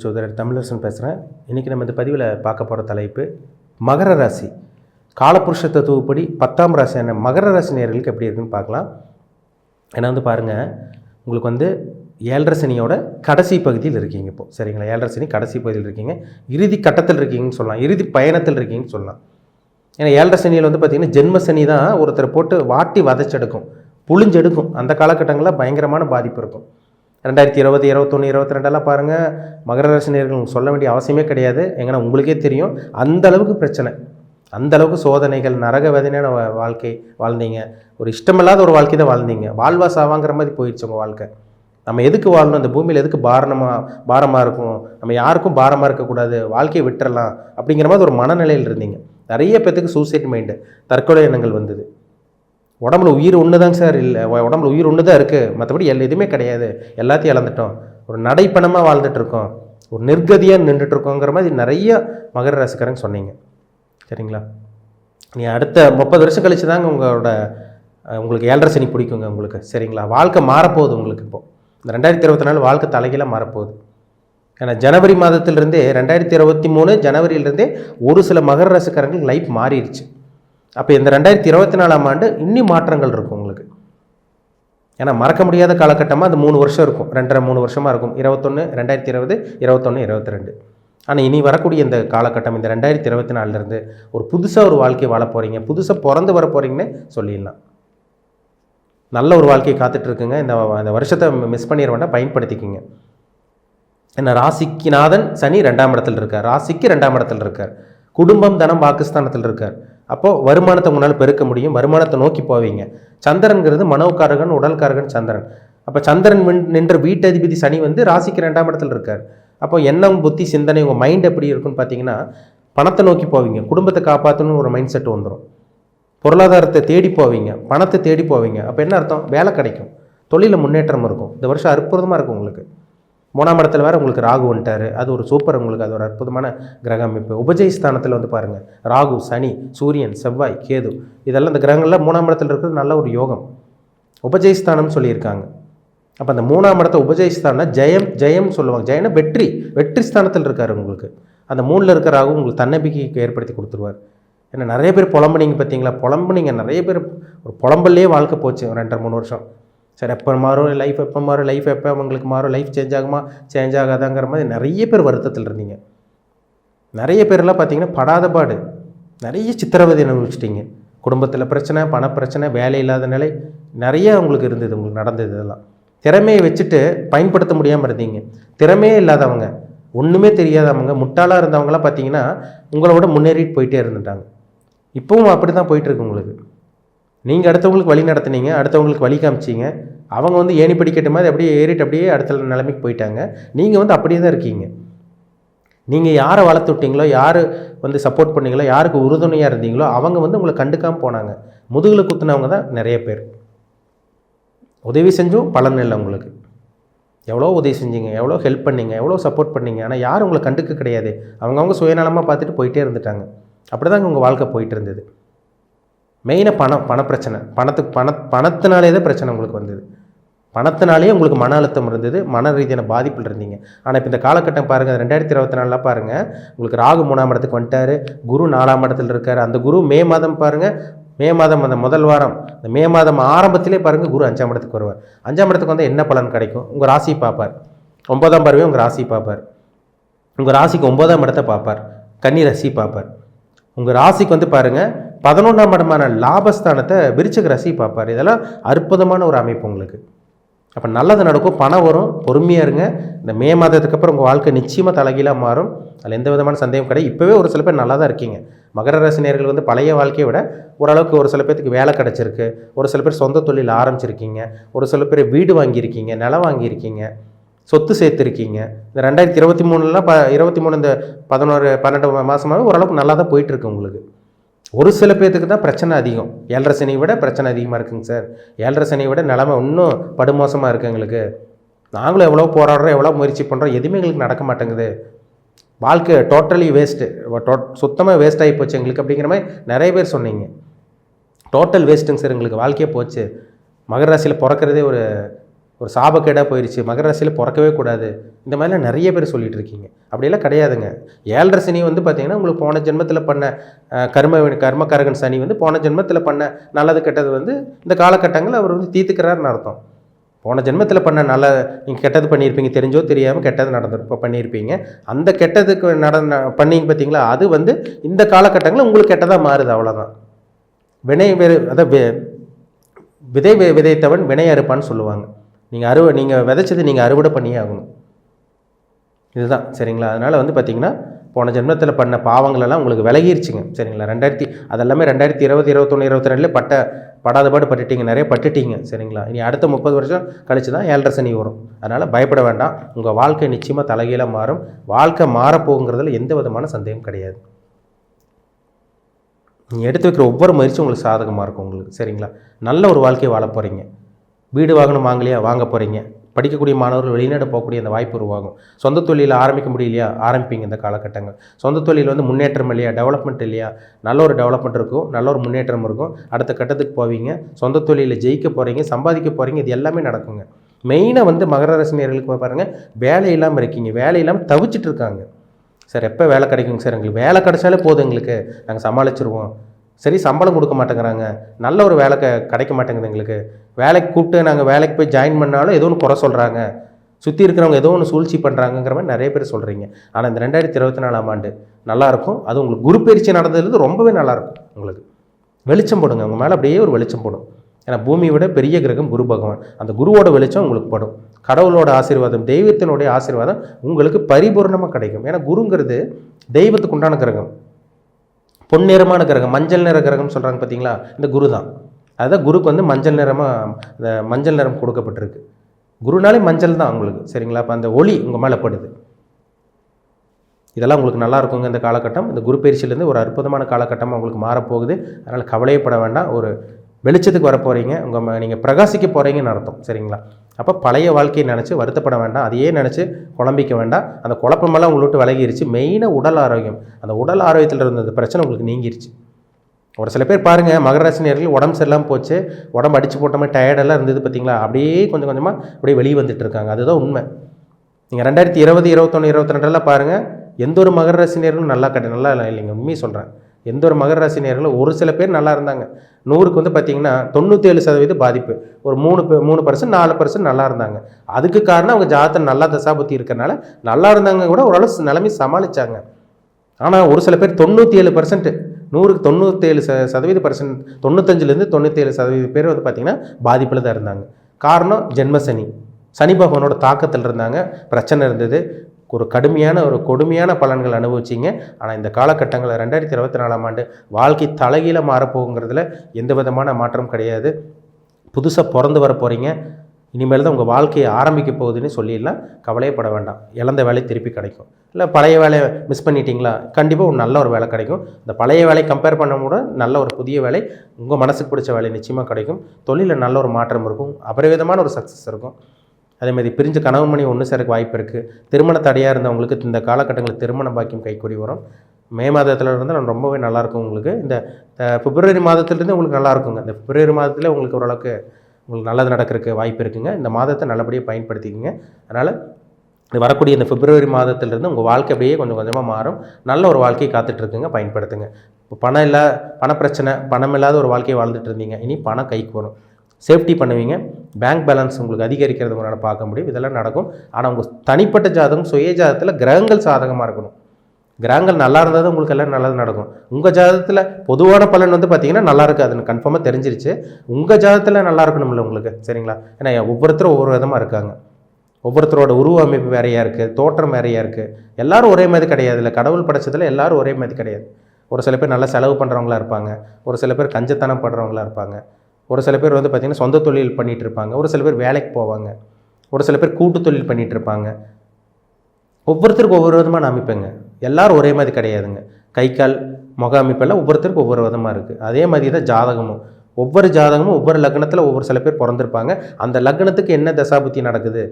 அன்புடன் சோதரர் தமிழரசன் பேசுகிறேன் இன்றைக்கி நம்ம இந்த பதிவில் பார்க்க போகிற தலைப்பு மகர ராசி. காலபுருஷத்தை தத்துவப்படி பத்தாம் ராசியான மகர ராசி நேர்களுக்கு எப்படி இருக்குன்னு பார்க்கலாம். ஏன்னா வந்து பாருங்கள் உங்களுக்கு வந்து ஏழரை சனியோட கடைசி பகுதியில் இருக்கீங்க இப்போ. சரிங்களா? ஏழரை சனி கடைசி பகுதியில் இருக்கீங்க. இறுதி கட்டத்தில் இருக்கீங்கன்னு சொல்லலாம். இறுதி பயணத்தில் இருக்கீங்கன்னு சொல்லலாம். ஏன்னா ஏழரை சனியில் வந்து பார்த்திங்கன்னா ஜென்ம சனி தான் ஒருத்தரை போட்டு வாட்டி வதச்செடுக்கும். புழிஞ்செடுக்கும். அந்த காலகட்டங்களில் பயங்கரமான பாதிப்பு இருக்கும். ரெண்டாயிரத்தி இருபது இருபத்தொன்று இருபத்தி ரெண்டெல்லாம் பாருங்கள் மகர ராசினியர்கள் சொல்ல வேண்டிய அவசியமே கிடையாது. எங்கன்னா உங்களுக்கே தெரியும். அந்த அளவுக்கு பிரச்சனை. அந்த அளவுக்கு சோதனைகள் நரக வேதனையான வாழ்க்கை வாழ்ந்தீங்க. ஒரு இஷ்டமில்லாத ஒரு வாழ்க்கை தான் வாழ்ந்தீங்க. வாழ்வா சாவாங்கிற மாதிரி போயிடுச்சு உங்கள் வாழ்க்கை. நம்ம எதுக்கு வாழணும்? அந்த பூமியில் எதுக்கு பாரணமாக பாரமாக இருக்கும் நம்ம யாருக்கும் பாரமாக இருக்கக்கூடாது. வாழ்க்கையை விட்டுறலாம். அப்படிங்கிற மாதிரி ஒரு மனநிலையில் இருந்தீங்க. நிறைய பேத்துக்கு சூசைட் மைண்டு தற்கொலை எண்ணங்கள் வந்தது. உடம்புல உயிர் ஒன்று தாங்க சார் இல்லை. உடம்புல உயிர் ஒன்று தான் இருக்குது மற்றபடி எல் எதுவுமே கிடையாது. எல்லாத்தையும் இழந்துட்டோம். ஒரு நடைப்பணமாக வாழ்ந்துட்டுருக்கோம். ஒரு நிர்கதியாக நின்றுட்டுருக்கோங்கிற மாதிரி நிறைய மகர ராசிக்காரங்க சொன்னீங்க. சரிங்களா? நீ அடுத்த முப்பது வருஷம் கழிச்சு தாங்க உங்களோட உங்களுக்கு ஏழரை சனி பிடிக்குங்க உங்களுக்கு. சரிங்களா? வாழ்க்கை மாறப்போகுது உங்களுக்கு இப்போது இந்த ரெண்டாயிரத்தி இருபத்தி நாலு வாழ்க்கை தலைகீழாக மாறப்போகுது. ஏன்னா ஜனவரி மாதத்திலிருந்தே ரெண்டாயிரத்தி இருபத்தி மூணு ஜனவரியிலிருந்தே ஒரு சில மகர ராசிக்காரங்களுக்கு லைஃப் மாறிடுச்சு. அப்போ இந்த ரெண்டாயிரத்தி இருபத்தி நாலாம் ஆண்டு இன்னும் மாற்றங்கள் இருக்கும் உங்களுக்கு. ஏன்னா மறக்க முடியாத காலகட்டமாக அந்த மூணு வருஷம் இருக்கும். ரெண்டரை மூணு வருஷமாக இருக்கும். இருபத்தொன்று ரெண்டாயிரத்தி இருபது இருபத்தொன்று இருபத்தி ரெண்டு ஆனால் இனி வரக்கூடிய இந்த காலகட்டம் இந்த ரெண்டாயிரத்தி இருபத்தி நாலுலேருந்து ஒரு புதுசாக ஒரு வாழ்க்கையை வாழ போகிறீங்க புதுசாக பிறந்து வர போகிறீங்கன்னு சொல்லிடலாம். நல்ல ஒரு வாழ்க்கையை காத்துட்ருக்குங்க. இந்த இந்த வருஷத்தை மிஸ் பண்ணிட வேண்டாம். பயன்படுத்திக்கிங்க. என்ன ராசிக்கு நாதன் சனி ரெண்டாம் இடத்துல இருக்கார். ராசிக்கு ரெண்டாம் இடத்துல இருக்கார். குடும்பம் தனம் பாகிஸ்தானத்தில் இருக்கார். அப்போது வருமானத்தை உங்களால் பெருக்க முடியும். வருமானத்தை நோக்கி போவீங்க. சந்திரன்கிறது மனோக்காரகன் உடல்காரகன் சந்திரன். அப்போ சந்திரன் நின்ற வீட்டதிபதி சனி வந்து ராசிக்கு ரெண்டாம் இடத்துல இருக்கார். அப்போ எண்ணம் புத்தி சிந்தனை உங்கள் மைண்ட் எப்படி இருக்குன்னு பார்த்தீங்கன்னா பணத்தை நோக்கி போவீங்க. குடும்பத்தை காப்பாற்றணும்னு ஒரு மைண்ட் செட் வந்துடும் பொருளாதாரத்தை தேடி போவீங்க. பணத்தை தேடி போவீங்க. அப்போ என்ன அர்த்தம்? வேலை கிடைக்கும். தொழிலில் முன்னேற்றம் இருக்கும். இந்த வருஷம் அற்புதமாக இருக்கும் உங்களுக்கு. மூணாம் இடத்துல வேறு உங்களுக்கு ராகு வந்துட்டார். அது ஒரு சூப்பர் உங்களுக்கு அது ஒரு அற்புதமான கிரக அமைப்பு. உபஜய ஸ்தானத்தில் வந்து பாருங்கள் ராகு சனி சூரியன் செவ்வாய் கேது. இதெல்லாம் இந்த கிரகங்களில் மூணாம் இடத்துல இருக்கிறது நல்ல ஒரு யோகம். உபஜயஸ்தானம்னு சொல்லியிருக்காங்க. அப்போ அந்த மூணாம் இடத்த உபஜயஸ்தானம் ஜெயம் ஜெயம் சொல்லுவாங்க. ஜெயனை வெற்றி. வெற்றி ஸ்தானத்தில் இருக்கார் உங்களுக்கு. அந்த மூணில் இருக்கிற ராகு உங்களுக்கு தன்னம்பிக்கைக்கு ஏற்படுத்தி கொடுத்துருவார். ஏன்னா நிறைய பேர் புலம்புனீங்க பார்த்தீங்களா புலம்புனீங்க. நிறைய பேர் ஒரு புலம்பல்லே வாழ்க்கை போச்சு. ஒரு ரெண்டரை மூணு வருஷம். சரி எப்போ மாறும்? லைஃப் எப்போ மாறும்? லைஃப் எப்போ? உங்களுக்கு மாறும்? லைஃப் சேஞ்ச் ஆகுமா? சேஞ்ச் ஆகாதாங்கிற மாதிரி நிறைய பேர் வருத்தத்தில் இருந்தீங்க. நிறைய பேர்லாம் பார்த்தீங்கன்னா படாத பாடு. நிறைய சித்திரவதை அனுபவிச்சிட்டிங்க. குடும்பத்தில் பிரச்சனை பண பிரச்சனை வேலை இல்லாத நிலை நிறைய உங்களுக்கு இருந்தது உங்களுக்கு நடந்தது இதெல்லாம். திறமையை வச்சுட்டு பயன்படுத்த முடியாமல் இருந்தீங்க. திறமையே இல்லாதவங்க ஒன்றுமே தெரியாதவங்க முட்டாளாக இருந்தவங்களாம் பார்த்தீங்கன்னா உங்களோட முன்னேறிட்டு போயிட்டே இருந்துட்டாங்க. இப்போவும் அப்படி தான் போயிட்டுருக்கு உங்களுக்கு. நீங்கள் அடுத்தவங்களுக்கு வழி நடத்துனீங்க அடுத்தவங்களுக்கு வழி காமிச்சீங்க அவங்க வந்து ஏணி படிக்கட்டு மாதிரி அப்படியே ஏறிட்டு அப்படியே அடுத்த நிலைமைக்கு போயிட்டாங்க. நீங்கள் வந்து அப்படியே தான் இருக்கீங்க. நீங்கள் யாரை வளர்த்து விட்டீங்களோ யார் வந்து சப்போர்ட் பண்ணீங்களோ யாருக்கு உறுதுணையாக இருந்தீங்களோ அவங்க வந்து உங்களை கண்டுக்காமல் போனாங்க. முதுகில் குத்துனவங்க தான் நிறைய பேர். உதவி செஞ்சும் பலன் இல்லை உங்களுக்கு. எவ்வளோ உதவி செஞ்சீங்க எவ்வளோ ஹெல்ப் பண்ணீங்க எவ்வளோ சப்போர்ட் பண்ணீங்க ஆனால் யாரும் உங்களை கண்டுக்க கிடையாது. அவங்கவுங்க சுயநலமாக பார்த்துட்டு போயிட்டே இருந்துட்டாங்க. அப்படி தான் உங்கள் வாழ்க்கை போயிட்டு இருந்தது. மெயினாக பணம் பணப்பிரச்சனை பணத்துக்கு பண பணத்தினாலே தான் பிரச்சனை உங்களுக்கு வந்தது. பணத்தினாலேயே உங்களுக்கு மன அழுத்தம் இருந்தது மன ரீதியான பாதிப்பில் இருந்தீங்க. ஆனால் இப்போ இந்த காலகட்டம் பாருங்கள் ரெண்டாயிரத்தி இருபத்தி நாலில் பாருங்கள் உங்களுக்கு ராகு மூணாம் இடத்துக்கு வந்துட்டார் குரு நாலாம் இடத்துல இருக்கார். அந்த குரு மே மாதம் பாருங்கள் மே மாதம் அந்த முதல் வாரம் இந்த மே மாதம் ஆரம்பத்திலே பாருங்கள் குரு அஞ்சாம் இடத்துக்கு வருவார். அஞ்சாம் இடத்துக்கு வந்து என்ன பலன் கிடைக்கும்? உங்கள் ராசி பார்ப்பார். ஒன்பதாம் பருவே உங்கள் ராசி பார்ப்பார். உங்கள் ராசிக்கு ஒன்பதாம் இடத்தை பார்ப்பார். கன்னி ராசி பார்ப்பார். உங்கள் ராசிக்கு வந்து பாருங்கள் பதினொன்றாம் இடமான லாபஸ்தானத்தை விருச்சிக ராசி பார்ப்பார். இதெல்லாம் அற்புதமான ஒரு அமைப்பு உங்களுக்கு. அப்போ நல்லது நடக்கும் பணம் வரும் பொறுமையாக இருங்க. இந்த மே மாதத்துக்கு அப்புறம் உங்கள் வாழ்க்கை நிச்சயமாக தலைகீழாக மாறும். அதில் எந்த விதமான சந்தேகம் கிடையாது. இப்போவே ஒரு சில பேர் நல்லா தான் இருக்கீங்க. மகர ரசினியர்கள் வந்து பழைய வாழ்க்கையை விட ஓரளவுக்கு ஒரு சில பேர்த்துக்கு வேலை கிடச்சிருக்கு. ஒரு சில பேர் சொந்த தொழில் ஆரம்பிச்சிருக்கீங்க. ஒரு சில பேர் வீடு வாங்கியிருக்கீங்க நிலம் வாங்கியிருக்கீங்க சொத்து சேர்த்துருக்கீங்க. இந்த ரெண்டாயிரத்தி இருபத்தி மூணுலாம் ப இருபத்தி மூணு இந்த பதினோரு பன்னெண்டு மாதமாகவே ஓரளவுக்கு நல்லா தான் போயிட்டுருக்கு உங்களுக்கு. ஒரு சில பேர்த்துக்கு தான் பிரச்சனை அதிகம். ஏழரை சனியை விட பிரச்சனை அதிகமாக இருக்குங்க சார். ஏழரை சனியை விட நிலமை இன்னும் படுமோசமாக இருக்குது எங்களுக்கு. நாங்களும் எவ்வளோ போராடுறோம் எவ்வளோ முயற்சி பண்ணுறோம் எதுவுமே எங்களுக்கு நடக்க மாட்டேங்குது. வாழ்க்கை டோட்டலி வேஸ்ட்டு சுத்தமாக வேஸ்ட் ஆகி போச்சு எங்களுக்கு அப்படிங்கிற மாதிரி நிறைய பேர் சொன்னீங்க. டோட்டல் வேஸ்ட்டுங்க சார் எங்களுக்கு வாழ்க்கையே போச்சு. மகர ராசியில் பிறக்கிறதே ஒரு ஒரு சாபக்கேடாக போயிடுச்சு மகர ராசியில் பிறக்கவே கூடாது. இந்த மாதிரிலாம் நிறைய பேர் சொல்லிகிட்டு இருக்கீங்க. அப்படியெல்லாம் கிடையாதுங்க. ஏழரை சனி வந்து பார்த்தீங்கன்னா உங்களுக்கு போன ஜென்மத்தில் பண்ண கர்ம கர்மக்காரகன் சனி வந்து போன ஜென்மத்தில் பண்ண நல்லது கெட்டது வந்து இந்த காலகட்டங்களில் அவர் வந்து தீர்த்துக்கிறாருன்னு அர்த்தம். போன ஜென்மத்தில் பண்ண நல்ல நீங்கள் கெட்டது பண்ணியிருப்பீங்க தெரிஞ்சோ தெரியாமல் கெட்டது நடந்திருப்ப பண்ணியிருப்பீங்க. அந்த கெட்டதுக்கு நடந்த பண்ணீங்க பார்த்தீங்களா அது வந்து இந்த காலகட்டங்களில் உங்களுக்கு கெட்டதாக மாறுது அவ்வளோதான் வினை வெறு அதான் வி- விதை வி- விதைத்தவன் வினை அறுப்பான்னு சொல்லுவாங்க. நீங்கள் அறுவை நீங்கள் விதைச்சது நீங்கள் அறுவடை பண்ணியே ஆகணும். இதுதான் சரிங்களா? அதனால் வந்து பார்த்திங்கன்னா போன ஜென்மத்தில் பண்ண பாவங்களெல்லாம் உங்களுக்கு விலகிருச்சுங்க சரிங்களா? ரெண்டாயிரத்தி அதெல்லாமே ரெண்டாயிரத்தி இருபது இருபத்தொன்று இருபத்தி ரெண்டுல பட்ட படாத பாடு பட்டுட்டீங்க நிறைய பட்டுட்டீங்க சரிங்களா? இனி அடுத்த முப்பது வருஷம் கழிச்சு தான் ஏழரை சனி வரும். அதனால் பயப்பட வேண்டாம். உங்கள் வாழ்க்கை நிச்சயமாக தலைகீழாக மாறும். வாழ்க்கை மாறப்போங்கிறதுல எந்த விதமான சந்தேகம் கிடையாது. நீங்கள் எடுத்து வைக்கிற ஒவ்வொரு முயற்சியும் உங்களுக்கு சாதகமாக இருக்கும் உங்களுக்கு சரிங்களா? நல்ல ஒரு வாழ்க்கையை வாழ போகிறீங்க வீடு வாங்கணும் வாங்கலையா? வாங்க போகிறீங்க படிக்கக்கூடிய மாணவர்கள் வெளிநாடு போகக்கூடிய அந்த வாய்ப்பு உருவாகும். சொந்த தொழிலில் ஆரம்பிக்க முடியலையா? ஆரம்பிப்பீங்க இந்த காலகட்டங்கள். சொந்த தொழில் வந்து முன்னேற்றம் இல்லையா? டெவலப்மெண்ட் இல்லையா? நல்ல ஒரு டெவலப்மெண்ட் இருக்கும் நல்ல ஒரு முன்னேற்றம் இருக்கும். அடுத்த கட்டத்துக்கு போவீங்க. சொந்த தொழிலில் ஜெயிக்க போகிறீங்க சம்பாதிக்க போகிறீங்க இது எல்லாமே நடக்குங்க. மெயினாக வந்து மகர ரசினியர்களுக்கு பாருங்கள் வேலை இல்லாமல் இருக்கீங்க. வேலை இல்லாமல் தவிச்சிட்டு இருக்காங்க. சார் எப்போ வேலை கிடைக்குங்க சார்? எங்களுக்கு வேலை கிடைச்சாலே போதும் எங்களுக்கு. நாங்கள் சமாளிச்சிருவோம். சரி சம்பளம் கொடுக்க மாட்டேங்கிறாங்க. நல்ல ஒரு வேலை க கிடைக்க மாட்டேங்குது எங்களுக்கு. வேலைக்கு கூப்பிட்டு நாங்கள் வேலைக்கு போய் ஜாயின் பண்ணாலும் ஏதோ ஒன்று குறை சொல்கிறாங்க சுற்றி இருக்கிறவங்க ஏதோ ஒன்று சூழ்ச்சி பண்ணுறாங்கங்கிற மாதிரி நிறைய பேர் சொல்கிறீங்க ஆனால் இந்த ரெண்டாயிரத்தி இருபத்தி நாலாம் ஆண்டு நல்லாயிருக்கும் அது உங்களுக்கு குரு பயிற்சி நடந்ததுலேருந்து ரொம்பவே நல்லாயிருக்கும் உங்களுக்கு. வெளிச்சம் போடுங்க. உங்கள் மேலே அப்படியே ஒரு வெளிச்சம் போடும். ஏன்னா பூமியை விட பெரிய கிரகம் குரு பகவான். அந்த குருவோட வெளிச்சம் உங்களுக்கு படும். கடவுளோட ஆசீர்வாதம் தெய்வத்தினுடைய ஆசீர்வாதம் உங்களுக்கு பரிபூர்ணமாக கிடைக்கும். ஏன்னா குருங்கிறது தெய்வத்துக்கு உண்டான கிரகம். பொன்னிறமான கிரகம் மஞ்சள் நிற கிரகம் சொல்கிறாங்க பார்த்தீங்களா இந்த குரு தான் அதுதான் குருக்கு வந்து மஞ்சள் நிறமாக இந்த மஞ்சள் நிறம் கொடுக்கப்பட்டிருக்கு. குருனாலே மஞ்சள் தான் உங்களுக்கு சரிங்களா? அப்போ அந்த ஒளி உங்கள் மேலே படுது. இதெல்லாம் உங்களுக்கு நல்லா இருக்குங்க இந்த காலகட்டம். இந்த குரு பயிற்சியிலேருந்து ஒரு அற்புதமான காலகட்டமாக உங்களுக்கு மாறப்போகுது. அதனால் கவலையப்பட வேண்டாம். ஒரு வெளிச்சத்துக்கு வர போகிறீங்க உங்கள் நீங்கள் பிரகாசிக்க போகிறீங்கன்னு அர்த்தம் சரிங்களா? அப்போ பழைய வாழ்க்கையை நினச்சி வருத்தப்பட வேண்டாம். அதையே நினச்சி குழம்பிக்க வேண்டாம். அந்த குழப்பமெல்லாம் உங்களை விட்டு விலகிருச்சு. மெயினாக உடல் ஆரோக்கியம். அந்த உடல் ஆரோக்கியத்தில் இருந்த பிரச்சனை உங்களுக்கு நீங்கிருச்சு. ஒரு சில பேர் பாருங்கள் மகராசினியர்கள் உடம்பு சரியில்லாமல் போச்சு உடம்பு அடித்து போட்ட மாதிரி டயர்டெல்லாம் இருந்தது பார்த்தீங்களா அப்படியே கொஞ்சம் கொஞ்சமாக அப்படியே வெளியே வந்துட்டு இருக்காங்க. அதுதான் உண்மை. நீங்கள் ரெண்டாயிரத்தி இருபது இருபத்தொன்று இருபத்தி ரெண்டெல்லாம் பாருங்கள் எந்த ஒரு மகர ரசினியர்களும் நல்லா கட்ட நல்லா இல்லைங்க. உண்மையை சொல்கிறேன் எந்த ஒரு மகர ராசினியர்களும் ஒரு சில பேர் நல்லா இருந்தாங்க. நூறுக்கு வந்து பார்த்தீங்கன்னா தொண்ணூற்றேழு சதவீத பாதிப்பு. ஒரு மூணு மூணு பர்சன்ட் நாலு பர்சன்ட் நல்லா இருந்தாங்க. அதுக்கு காரணம் அவங்க ஜாதகம் நல்லா தசாபத்தி இருக்கிறனால நல்லா இருந்தாங்க கூட ஓரளவு நிலைமை சமாளித்தாங்க ஆனால் ஒரு சில பேர் தொண்ணூற்றி ஏழு பர்சன்ட் நூறுக்கு தொண்ணூற்றேழு ச சதவீத பர்சன்ட் தொண்ணூத்தஞ்சுலேருந்து தொண்ணூற்றேழு சதவீத பேர் வந்து பார்த்திங்கன்னா பாதிப்பில் தான் இருந்தாங்க. காரணம் ஜென்மசனி சனி பகவானோட தாக்கத்தில் இருந்தாங்க. பிரச்சனை இருந்தது. ஒரு கடுமையான ஒரு கொடுமையான பலன்கள் அனுபவிச்சிங்க. ஆனால் இந்த காலகட்டங்களில் ரெண்டாயிரத்தி இருபத்தி நாலாம் ஆண்டு வாழ்க்கை தலைகீழ மாறப்போகுங்கிறதுல எந்த விதமான மாற்றம் கிடையாது. புதுசாக பிறந்து வர போகிறீங்க இனிமேல் தான் உங்கள் வாழ்க்கையை ஆரம்பிக்க போகுதுன்னு சொல்லிடலாம். கவலையப்பட வேண்டாம். இழந்த வேலை திருப்பி கிடைக்கும். இல்லை பழைய வேலையை மிஸ் பண்ணிட்டீங்களா? கண்டிப்பாக ஒரு நல்ல ஒரு வேலை கிடைக்கும். இந்த பழைய வேலை கம்பேர் பண்ண கூட நல்ல ஒரு புதிய வேலை உங்கள் மனசுக்கு பிடிச்ச வேலை நிச்சயமாக கிடைக்கும். தொழிலில் நல்ல ஒரு மாற்றம் இருக்கும். அபரிவிதமான ஒரு சக்ஸஸ் இருக்கும். அதே மாதிரி பிரிஞ்ச கணவன் மணி ஒன்று சேரக்கு வாய்ப்பு இருக்குது திருமண தடையாக இருந்தவங்களுக்கு இந்த காலகட்டங்களில் திருமண பாக்கியம் கைக்கூடி வரும். மே மாதத்தில் இருந்து நான் ரொம்பவே நல்லாயிருக்கும் உங்களுக்கு. இந்த பிப்ரவரி மாதத்துலேருந்து உங்களுக்கு நல்லா இருக்குங்க. இந்த பிப்ரவரி மாதத்தில் உங்களுக்கு ஓரளவுக்கு உங்களுக்கு நல்லது நடக்கிறதுக்கு வாய்ப்பு இருக்குங்க. இந்த மாதத்தை நல்லபடியாக பயன்படுத்திக்கங்க. அதனால் இது வரக்கூடிய இந்த பிப்ரவரி மாதத்திலிருந்து உங்கள் வாழ்க்கை அப்படியே கொஞ்சம் கொஞ்சமாக மாறும். நல்ல ஒரு வாழ்க்கையை காத்துட்ருக்குங்க. பயன்படுத்துங்க. இப்போ பணம் இல்லா பணப்பிரச்சனை பணம் இல்லாத ஒரு வாழ்க்கையை வாழ்ந்துட்டு இருந்தீங்க இனி பணம் கைக்கு வரும். சேஃப்டி பண்ணுவீங்க. பேங்க் பேலன்ஸ் உங்களுக்கு அதிகரிக்கிறது உங்களால் பார்க்க முடியும். இதெல்லாம் நடக்கும். ஆனால் உங்கள் தனிப்பட்ட ஜாதகம் சுய ஜாதகத்தில் கிரகங்கள் சாதகமாக இருக்கணும். கிரகங்கள் நல்லா இருந்தால் தான் உங்களுக்கு எல்லாம் நல்லது நடக்கும். உங்கள் ஜாதகத்தில் பொதுவான பலன் வந்து பார்த்தீங்கன்னா நல்லா இருக்காதுன்னு கன்ஃபார்மாக தெரிஞ்சிருச்சு. உங்கள் ஜாதகத்தில் நல்லா இருக்கணும்ல உங்களுக்கு. சரிங்களா? ஏன்னா ஒவ்வொருத்தரும் ஒவ்வொரு விதமாக இருக்காங்க. ஒவ்வொருத்தரோட உருவ அமைப்பு வேறையாக இருக்குது தோற்றம் வேறையாக இருக்குது எல்லோரும் ஒரே மாதிரி கிடையாது. இல்லை கடவுள் படைச்சதில் எல்லோரும் ஒரே மாதிரி கிடையாது. ஒரு சில பேர் நல்லா செலவு பண்ணுறவங்களா இருப்பாங்க. ஒரு சில பேர் கஞ்சத்தனம் பண்ணுறவங்களா இருப்பாங்க. ஒரு சில பேர் வந்து பார்த்திங்கன்னா சொந்த தொழில் பண்ணிகிட்டு இருப்பாங்க ஒரு சில பேர் வேலைக்கு போவாங்க ஒரு சில பேர் கூட்டு தொழில் பண்ணிகிட்டு இருப்பாங்க ஒவ்வொருத்தருக்கும் ஒவ்வொரு விதமான அமைப்புங்க. எல்லாரும் ஒரே மாதிரி கிடையாதுங்க. கை கால் முக அமைப்பெல்லாம் ஒவ்வொருத்தருக்கும் ஒவ்வொரு விதமாக இருக்குது அதே மாதிரி தான் ஜாதகமும். ஒவ்வொரு ஜாதகமும் ஒவ்வொரு லக்னத்தில் ஒவ்வொரு சில பேர் பிறந்திருப்பாங்க. அந்த லக்னத்துக்கு என்ன தசாபுத்தி நடக்குது?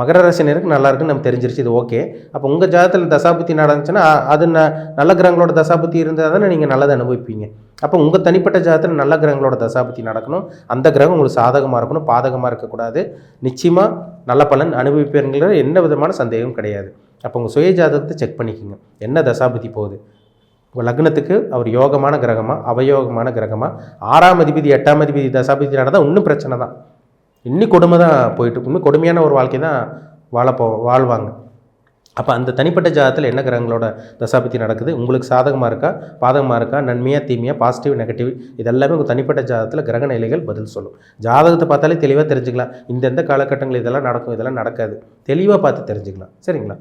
மகர ராசினருக்கு நல்லா இருக்குன்னு நம்ம தெரிஞ்சிருச்சு இது ஓகே அப்போ உங்கள் ஜாதத்தில் தசாபுத்தி நடந்துச்சுன்னா அது ந நல்ல கிரகங்களோட தசாபுத்தி இருந்தால் தானே நீங்கள் நல்லதை அனுபவிப்பீங்க. அப்போ உங்கள் தனிப்பட்ட ஜாதத்தில் நல்ல கிரகங்களோட தசாபுத்தி நடக்கணும். அந்த கிரகம் உங்களுக்கு சாதகமாக இருக்கணும் பாதகமாக இருக்கக்கூடாது. நிச்சயமாக நல்ல பலன் அனுபவிப்பீங்கிற எந்த விதமான சந்தேகம் கிடையாது. அப்போ உங்கள் சுய ஜாதகத்தை செக் பண்ணிக்கோங்க. என்ன தசாபுத்தி போகுது? உங்கள் லக்னத்துக்கு அவர் யோகமான கிரகமாக அவயோகமான கிரகமாக ஆறாம் அதிபதி எட்டாம் அதிபதி தசாபதி நடந்தால் இன்னும் பிரச்சனை தான். இன்னும் கொடுமை தான் போயிட்டு இன்னும் கொடுமையான ஒரு வாழ்க்கை தான் வாழப்போ வாழ்வாங்க. அப்போ அந்த தனிப்பட்ட ஜாதகத்தில் என்ன கிரகங்களோட தசாபத்தி நடக்குது? உங்களுக்கு சாதகமாக இருக்கா? பாதகமாக இருக்கா? நன்மையாக தீமையாக பாசிட்டிவ் நெகட்டிவ் இதெல்லாமே உங்கள் தனிப்பட்ட ஜாதகத்தில் கிரக நிலைகள் பதில் சொல்லும். ஜாதகத்தை பார்த்தாலே தெளிவாக தெரிஞ்சுக்கலாம். இந்தெந்த காலகட்டங்கள் இதெல்லாம் நடக்கும் இதெல்லாம் நடக்காது. தெளிவாக பார்த்து தெரிஞ்சுக்கலாம். சரிங்களா?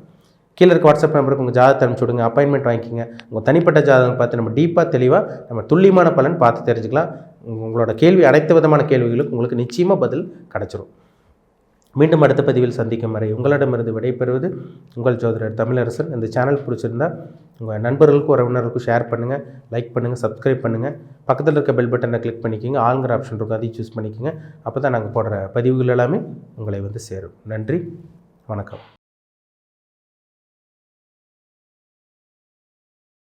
கீழே இருக்க வாட்ஸ்அப் நம்பருக்கு உங்கள் ஜாதகத்தை அனுப்பிச்சி விடுங்க. அப்பாயின்மெண்ட் வாங்கிக்கிங்க. உங்கள் தனிப்பட்ட ஜாதகம் பார்த்து நம்ம டீப்பாக தெளிவாக நம்ம துல்லியமான பலன் பார்த்து தெரிஞ்சுக்கலாம். உங்களோட கேள்வி அனைத்து விதமான கேள்விகளுக்கு உங்களுக்கு நிச்சயமாக பதில் கிடச்சிரும். மீண்டும் அடுத்த பதிவில் சந்திக்கும் வரை உங்களிடமிருந்து விடைபெறுவது உங்கள் ஜோதிடர் தமிழரசன். இந்த சேனல் பிடிச்சிருந்தா உங்கள் நண்பர்களுக்கும் உறவினர்களுக்கும் ஷேர் பண்ணுங்கள் லைக் பண்ணுங்கள் சப்ஸ்கிரைப் பண்ணுங்கள் பக்கத்தில் இருக்க பெல் பட்டனை கிளிக் பண்ணிக்கோங்க. ஆளுங்கிற ஆப்ஷன் இருக்கும் அதையும் சூஸ் பண்ணிக்கோங்க. அப்போ தான் நாங்கள் போடுற பதிவுகள் எல்லாமே உங்களை வந்து சேரும். நன்றி வணக்கம்.